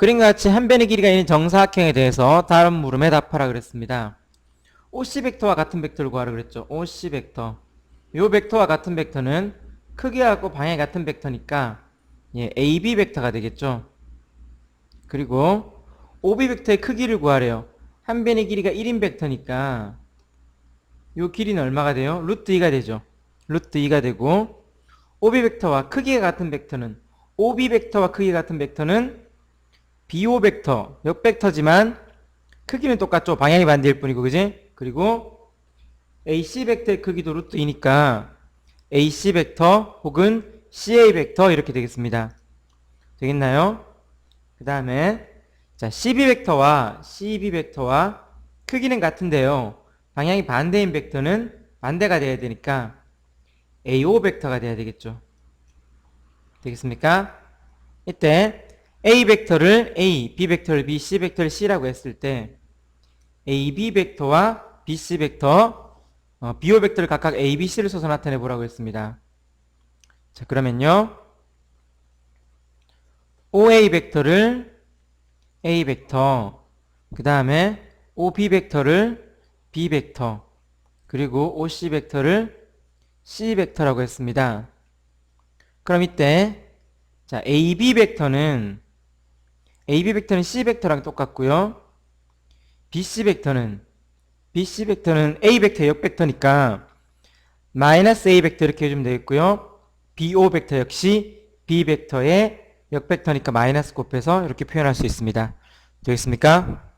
그림과 같이 한 변의 길이가 있는 정사각형에 대해서 다른 물음에 답하라 그랬습니다. OC 벡터와 같은 벡터를 구하라 그랬죠. OC 벡터. 요 벡터와 같은 벡터는 크기하고 방향이 같은 벡터니까 예, AB 벡터가 되겠죠. 그리고 OB 벡터의 크기를 구하래요. 한 변의 길이가 1인 벡터니까 요 길이는 얼마가 돼요? 루트 2가 되죠. 루트 2가 되고 OB 벡터와 크기가 같은 벡터는 OB 벡터와 크기가 같은 벡터는 BO 벡터, 역 벡터지만 크기는 똑같죠. 방향이 반대일 뿐이고, 그지? 그리고 AC 벡터의 크기도 루트 2니까 AC 벡터 혹은 CA 벡터 이렇게 되겠습니다. 되겠나요? 그 다음에 자 CB 벡터와 CB 벡터와 크기는 같은데요. 방향이 반대인 벡터는 반대가 돼야 되니까 AO 벡터가 돼야 되겠죠. 되겠습니까? 이때 A 벡터를 A, B 벡터를 B, C 벡터를 C라고 했을 때 AB 벡터와 BC 벡터, 어, BO 벡터를 각각 A, B, C를 써서 나타내 보라고 했습니다. 자, 그러면요. OA 벡터를 A 벡터, 그 다음에 OB 벡터를 B 벡터, 그리고 OC 벡터를 C 벡터라고 했습니다. 그럼 이때 자, AB 벡터는 AB 벡터는 C 벡터랑 똑같고요. BC 벡터는 BC 벡터는 A 벡터의 역벡터니까 마이너스 A 벡터 이렇게 해주면 되겠고요. BO 벡터 역시 B 벡터의 역 벡터니까 마이너스 곱해서 이렇게 표현할 수 있습니다. 되겠습니까?